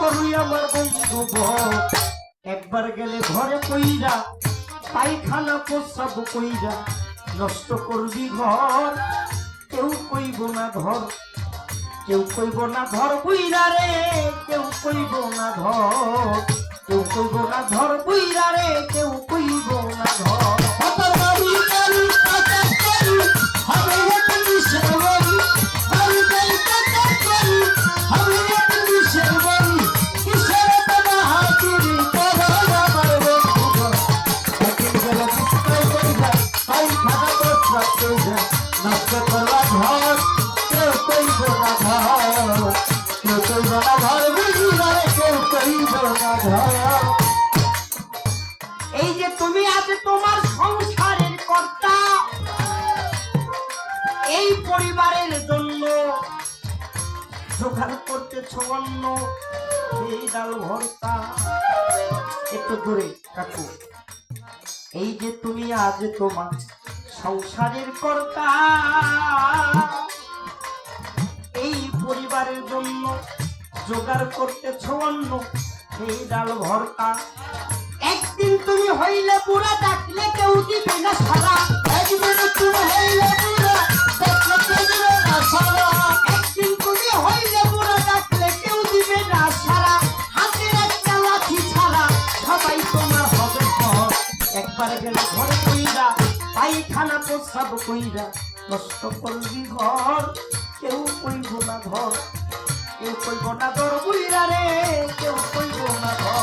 করুই আমার বন্ধু একবার গেলে ঘরে কইরা, পায়খানা প্রস্রাব কইরা নষ্ট করবি ঘর। কেউ কইব না ঘর, কেউ কইব না ঘর বুইরা রে, কেউ কইব না ঘর। কেউ কইব না ঘর বুইরা রে, কেউ এই যে তুমি আজ তোমার সংসারের কর্তা, এই পরিবারের জন্য জোগাড় করতেছ অন্য এই ডাল ভর্তা। একটু দূরে, কাকু। এই যে তুমি আজ তোমার সংসারের কর্তা পরিবারের জন্য জোগাড় করতে অন্য এই ডাল ভর্তা। একদিন তুমি হইলে পুরা, ডাকলে কেউ দিবে না সারা। একদিন তুমি হইলে দেখলে কেঁদবে না সারা। ডাকলে কেউ দিবে না সারা। সবাই ঘর একবার গেলে ঘরে কইরা, পায়খানা প্রস্রাব কইরা নষ্ট করবি ঘর। কেউ কইব না ঘর, কেউ কইব না ঘর। বুইরা রে, কেউ কইব না ঘর।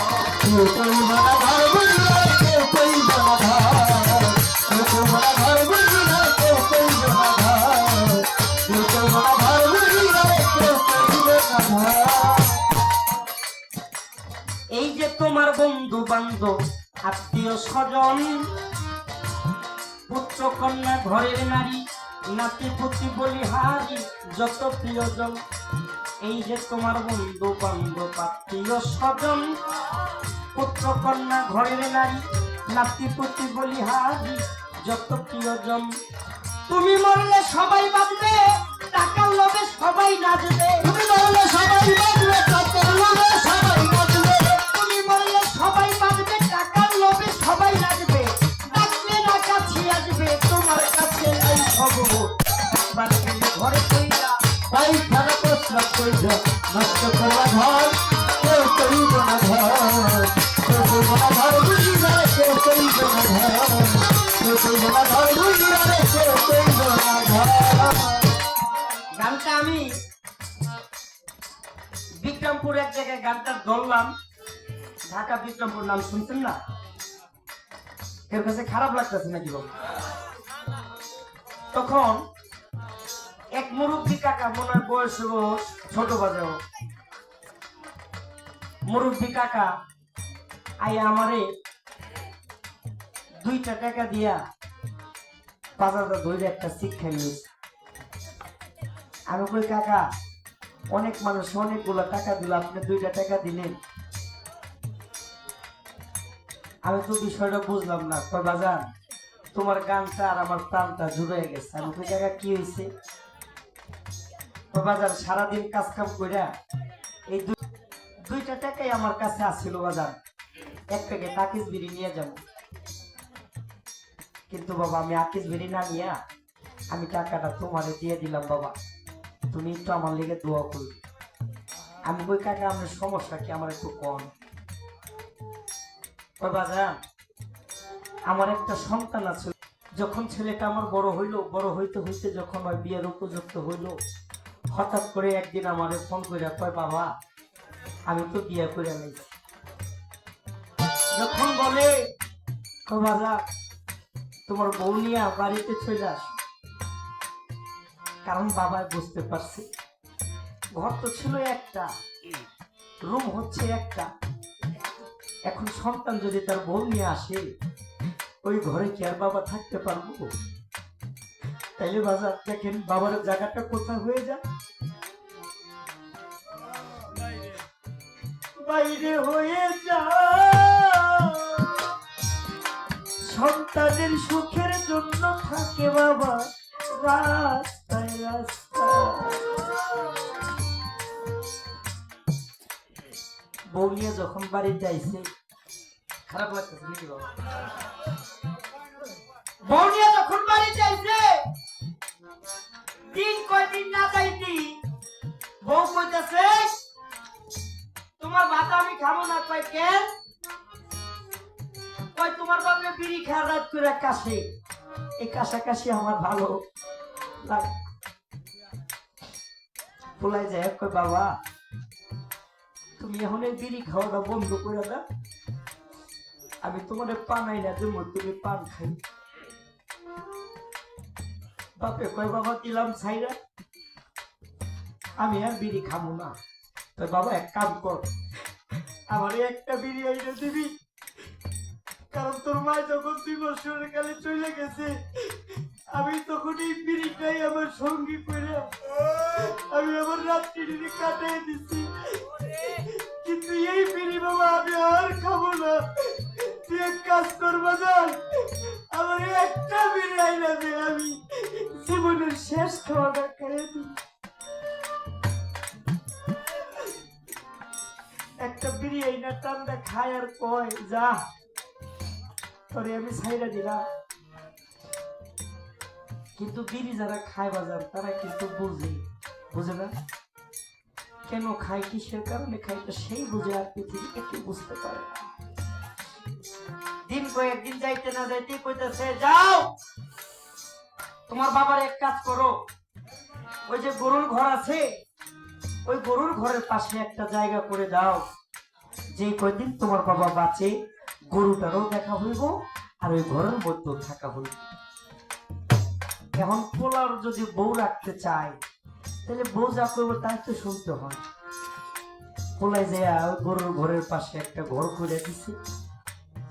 এই যে তোমার বন্ধু বান্ধব আত্মীয় স্বজন পুত্র কন্যা ঘরের নারী নাতি পুতি বলি হারি, যত প্রিয়জন। এই যে তোমার বন্ধু বান্ধব, আত্মীয় স্বজন, পুত্র কন্যা, ঘরের নারী, নাতি পুতি বলি হারি, যত প্রিয়জন। তুমি মরলে সবাই বাঁচবে টাকার লোভে সবাই নাচবে। গানটা আমি বিক্রমপুর এক জায়গায় গানটা ধরলাম। ঢাকা বিক্রমপুর নাম শুনছেন না? এর কাছে খারাপ লাগতেছে নাকি তখন এক মুরব্বী কাকা মনে হয় বয়স ছোট বাজাও মুরব্বী কাকা আই আমারে দুইটা টাকা দিয়া বাজারটা ধরে একটা শিক্ষা নিয়েছে আমি কাকা, অনেক মানুষ অনেকগুলো টাকা দিল, আপনি দুইটা টাকা দিলেন। আমি তো বিষয়টা বুঝলাম না। তো বাজান, তোমার গানটা আর আমার প্রাণটা জুড়ে গেছে। আমি কই, কাকা, কি হয়েছে? বাজার সারাদিন কাজ কাম কইরা এই দুই- দুইটা টাকাই আমার কাছে আসছিল বাজার এক প্যাকেট আকিস বিড়ি নিয়ে যাব। কিন্তু বাবা, আমি আকিস বিড়ি না নিয়ে আমি টাকাটা তোমারে দিয়ে দিলাম বাবা। তুমি একটু আমার লেগে দোয়া করবে। আমি কই, কাকা আমার সমস্যা কি? আমার একটু কম আমার একটা সন্তান আছে। যখন ছেলেটা আমার বড় হইল, বড় হইতে হইতে যখন ওই বিয়ের উপযুক্ত হইল, হঠাৎ করে একদিন আমারে ফোন করে কয়, বাবা, আমি তো বিয়ে করে নিয়েছি যখন বলে বাবা তোমার বউ নিয়ে বাড়িতে চলে আস। কারণ বাবা বুঝতে পারছে। ঘর তো ছিল একটা, রুম হচ্ছে একটা। এখন সন্তান যদি তার বউ নিয়ে আসে, ওই ঘরে কি আর বাবা থাকতে পারব? তাইলে বাজার দেখেন বাবার জায়গাটা কোথায় হয়ে যায়। বাইরে হয়ে যা সন্তানের সুখের জন্য থাকে বাবা, রাস্তায় নিয়ে যখন বাড়িতে আইছে, খারাপ লাগতেছে নাকি বাবা? যখন বাড়িতে আইছে দিন কয়দিন না যাইতি বউ কইতাছে, তোমার মাথা আমি খাব না, কয় কেন তোমার বাপে বিড়ি খাওয়ার রাত করে কাশে। এই কাশাকাশি আমার ভালো বলাই যায়, কয়, বাবা, তুমি এখন এই বিড়ি খাওয়াটা বন্ধ করে দাও। আমি তোমার পানাই না দেবো তুমি পান খাই। বাপে কয়, বাবা, দিলাম ছাইরা। আমি আর বিড়ি খাব না। তো বাবা, এক কাম কর, আমার একটা বিড়ি আইনে দিবি। কারণ তোর মা যখন দুই বছরের কালে চলে গেছে, আমি তখন এই বিড়িটাই আমার সঙ্গী করে। আমি আমার রাত্রি কাটাই দিছি। কিন্তু এই বিড়ি বাবা আমি আর খাব না। তুই এক কাজ করব যান আমার একটা দে আমি। জীবনের শেষ খাওয়াটা খেয়ে দিই একটা বিড়ি আইনা টান্দা খায় আর কয়, যা। তোরে আমি ছাইরা দিলাম। কিন্তু বিড়ি যারা খায় বাজার, তারা কিন্তু বুঝে। বুঝে না? কেন খায়, কিসের কারণে খায়, তো সেই বুঝে আর পৃথিবীকে কেউ বুঝতে পারে না। দিন যাইতে না যাইতে কইতেছে, যাও! তোমার বাবার এক কাজ করো। ওই যে গরুর ঘর আছে, ওই গরুর ঘরের পাশে একটা জায়গা করে দাও। যে কয়দিন তোমার বাবা বাঁচে গরুটারও দেখা হইব আর ওই ঘরের মধ্যেও থাকা হইব। এখন পোলার যদি বউ রাখতে চায়, তাহলে বউ যা করব তাই তো শুনতে হয়। পোলায় যে গরুর ঘরের পাশে একটা ঘর করে দিছে,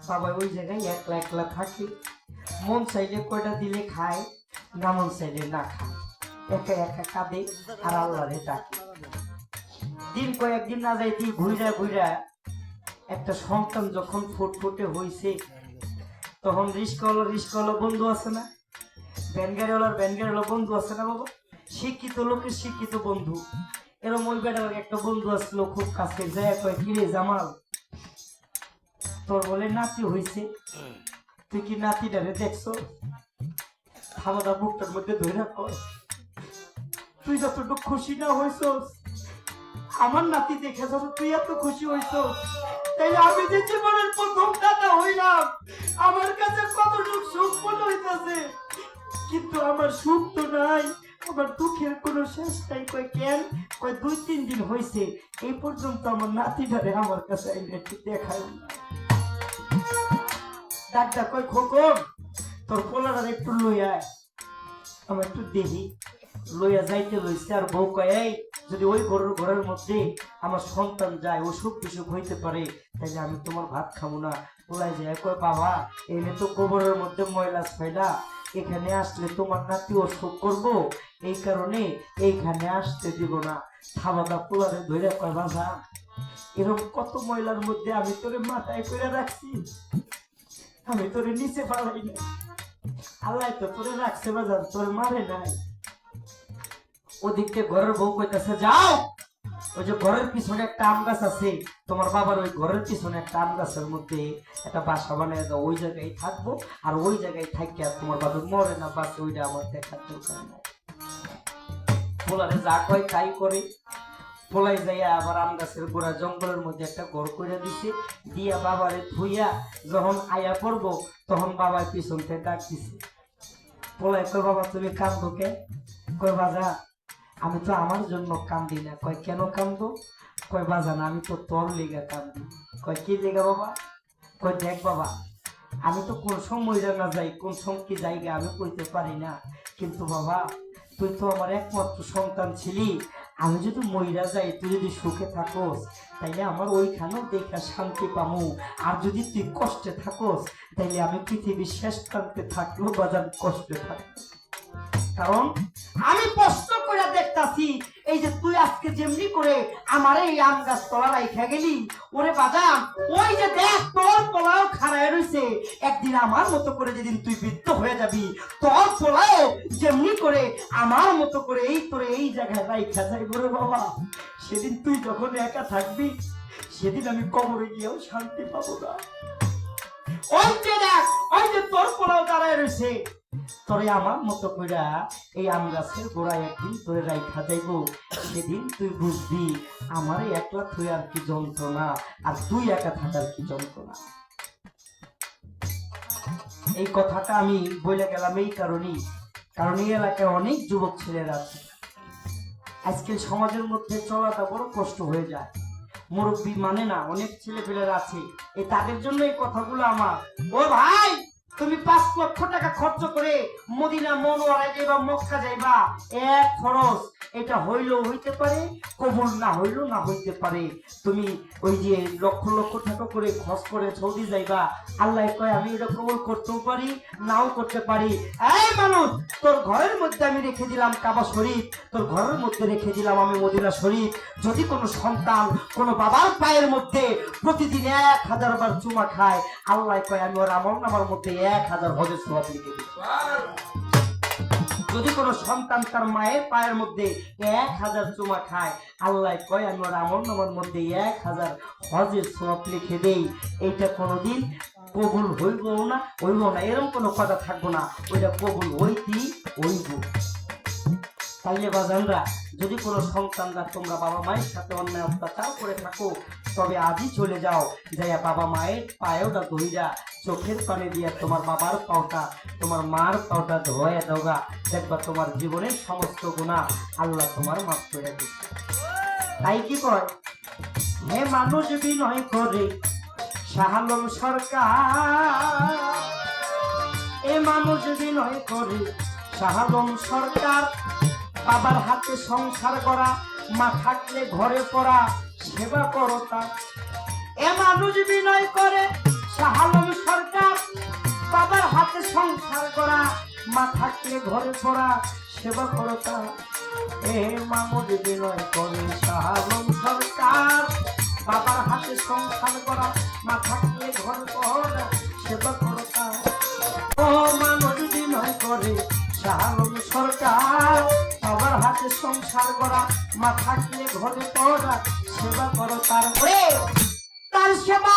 বাবা ওই জায়গায় একলা একলা থাকে, মন চাইলে কয়টা দিলে খায়, না মন চাইলে না খায়। একা একা কাঁদে আর আল্লাহরে ডাকে। দিন কয়েকদিন না যাইতে ঘুরা ঘুরা একটা সন্তান যখন ফুটফুটে হইছে, তখন রিস্কওয়ালা রিস্কওয়ালা বন্ধু আছে না? ব্যানগাড়িওয়ালার ব্যানগাড়িওয়ালা বন্ধু আছে না বাবা? শিক্ষিত লোকের শিক্ষিত বন্ধু। এরম ওই বেটার একটা বন্ধু আসলো, খুব কাছে যায়, কয়, কিরে জামাল, তোর বলে নাতি হইছে। তুই কি নাতিটারে দেখছ? খাওয়া বুকটার মধ্যে ধরে কর তুই যতটুকু খুশি না হইছস, আমার নাতি দেখে যত তুই এত খুশি হইছস তাইলে আমি যে জীবনের প্রথম দাদা হইলাম, আমার কাছে কতটুকু সুখ মনে হইতাছে? কিন্তু আমার সুখ তো নাই, আমার দুঃখের কোনো শেষ নাই। কয়, কেন? কয়, দুই, তিন দিন হয়েছে এই পর্যন্ত আমার নাতিটারে আমার কাছে একটু দেখায়। ডাক্তার কয়, খোকন, তোর পোলার একটু লইয়া আয়। আমি একটু দেখি লইয়া যাইতে লইছে আর বউ কয়, এই, যদি ওই ঘরের ঘরের মধ্যে আমার সন্তান যায়, অসুখ বিসুখ হইতে পারে, তাইলে আমি তোমার ভাত খাব না। পোলাই যায়, কয়, বাবা, এনে তো গোবরের মধ্যে ময়লা ফেলা এখানে আসলে তোমার নাতি অসুখ করব, এই কারণে এইখানে আসতে দিব না। খাওয়া পোলারে ধরে কয়, বাবা এরকম কত ময়লার মধ্যে আমি তোরে মাথায় করে রাখছি, আমি তোরে নিচে পালাই না আল্লাহ তো তোরে রাখছে বাজার তোর মারে নাই। ওদিকে ঘরের বউ কইতাছে, যাও! ওই যে ঘরের পিছনে একটা আম গাছ আছে, তোমার বাবার ওই ঘরের পিছনে একটা আম গাছের মধ্যে একটা বাসা বানিয়ে দাও, ওই জায়গায় থাকব, আর ওই জায়গায় থাকি আর তোমার বাবা মরে না বাস ওইটা আমার দেখার দরকার নাই। পোলারে যা কয় তাই করে। পোলাই যাইয়া আবার আম গাছের গোড়া জঙ্গলের মধ্যে একটা ঘর করে দিছে, দিয়া বাবারে ধুইয়া যখন আয়া পড়ব, তখন বাবার পিছন থেকে ডাক দিছে। পোলাই কয়, বাবা, তুমি কান্দো কে কয় বাজা আমি তো আমার জন্য কান্দি না। কয়, কেন কান্দো? কয়, বাজান, আমি তো তোর লেগা কান্দি। কয়, কি লেগা বাবা? কয়, দেখ বাবা, আমি তো কোন সময় না যাই, কোন সময় কি জায়গা আমি কইতে পারি না। কিন্তু বাবা, তুই তো আমার একমাত্র সন্তান ছিলি। আমি যদি মইরা যাই, তুই যদি সুখে থাকোস, তাইলে আমার ওইখানেও দেখা শান্তি পামু। আর যদি তুই কষ্টে থাকোস, তাইলে আমি পৃথিবীর শেষ প্রান্তে থাকলেও বাজার কষ্টে থাকব। কারণ আমি কষ্ট করে দেখতাছি, এই যে তুই আজকে যেমনি করে আমার এই আম গাছ তলা রাইখা গেলি, ওরে বাজাম ওই যে দেখ তোর পোলাও খাড়ায় রইছে, একদিন আমার মতো করে যেদিন তুই বৃদ্ধ হয়ে যাবি, তোর পোলাও যেমনি করে আমার মতো করে এই তোরে এই জায়গায় রাইখা যাইব রে বাবা। সেদিন তুই যখন একা থাকবি, সেদিন আমি কবরে গিয়েও শান্তি পাবো না। ওই যে দেখ, ওই যে তোর পোলাও দাঁড়ায় রয়েছে তোরে আমার মতো এই আম গাছের গোড়ায় একদিন তোরে রাইখা সেদিন তুই বুঝবি, আমার একলা তুই আর কি যন্ত্রণা, আর তুই একা থাকার কি যন্ত্রণা। এই কথাটা আমি বলে গেলাম এই কারণেই, কারণ এই এলাকায় অনেক যুবক ছেলেরা আছে। আজকে সমাজের মধ্যে চলাটা বড় কষ্ট হয়ে যায়। মুরব্বী মানে না, অনেক ছেলে পেলেরা আছে। এই তাদের জন্য এই কথাগুলো আমার। ও ভাই! তুমি পাঁচ লক্ষ টাকা খরচ করে মদিনা মনোয়ারায় যাইবা, মক্কা যাইবা, এক খরচ। এটা হইলেও হইতে পারে, কবুল না হইলেও না হইতে পারে। তুমি ওই যে লক্ষ লক্ষ টাকা করে খরচ করে সৌদি যাইবা, আল্লাহ কয়, আমি এটা কবুল করতেও পারি, নাও করতে পারি। এই মানুষ, তোর ঘরের মধ্যে আমি রেখে দিলাম কাবা শরীফ, তোর ঘরের মধ্যে রেখে দিলাম আমি মদিনা শরীফ। যদি কোনো সন্তান কোনো বাবার পায়ের মধ্যে প্রতিদিন এক হাজার বার চুমা খায়, আল্লাহ কয়, আমি ওর আমল নামার মধ্যে এক হাজার হজের সব লিখে যদি কোনো সন্তান তার মায়ের পায়ের মধ্যে এক হাজার চুমা খায়, আল্লাহ কয় আমল নামার মধ্যে এক হাজার হজের সব লিখে দেই। এইটা কোনোদিন কবুল হইব না হইব না। এরকম কোনো কথা থাকব না। ওইটা কবুল হইতি হইব। তাইলে বাজানরা, যদি কোনো সন্তানরা তোমরা বাবা মায়ের সাথে অন্যায় অত্যাচার করে থাকো তবে আজই চলে যাও। যাইয়া বাবা মায়ের পায়েওটা ধইরা চোখের পানি দিয়া তোমার বাবার পাওটা, তোমার মার পাওটা ধোয়া দাওগা দেখবা তোমার জীবনের সমস্ত গুণা আল্লাহ তোমার মাফ করে দিচ্ছে তাই কি কয়? হে মানুষ বিনয় করে শাহালম সরকার। এ মানুষ বিনয় করে শাহালম সরকার। বাবার হাতে সংসার করা, মা থাকলে ঘরে পড়া। সেবা করো তার এ মানুষ বিনয় করে শাহালম সরকার। বাবার হাতে সংসার করা মা থাকলে ঘরে পড়া, সেবা করো তার এ মামুদ বিনয় করে শাহালম সরকার। বাবার হাতে সংসার করা মা থাকলে ঘরে পড়া, সেবা করো তার ও মানুষ বিনয় করে শাহালম সরকার। বাবার হাতে সংসার করা মা থাকলে ঘরে পড়া সেবা করো তার সেবা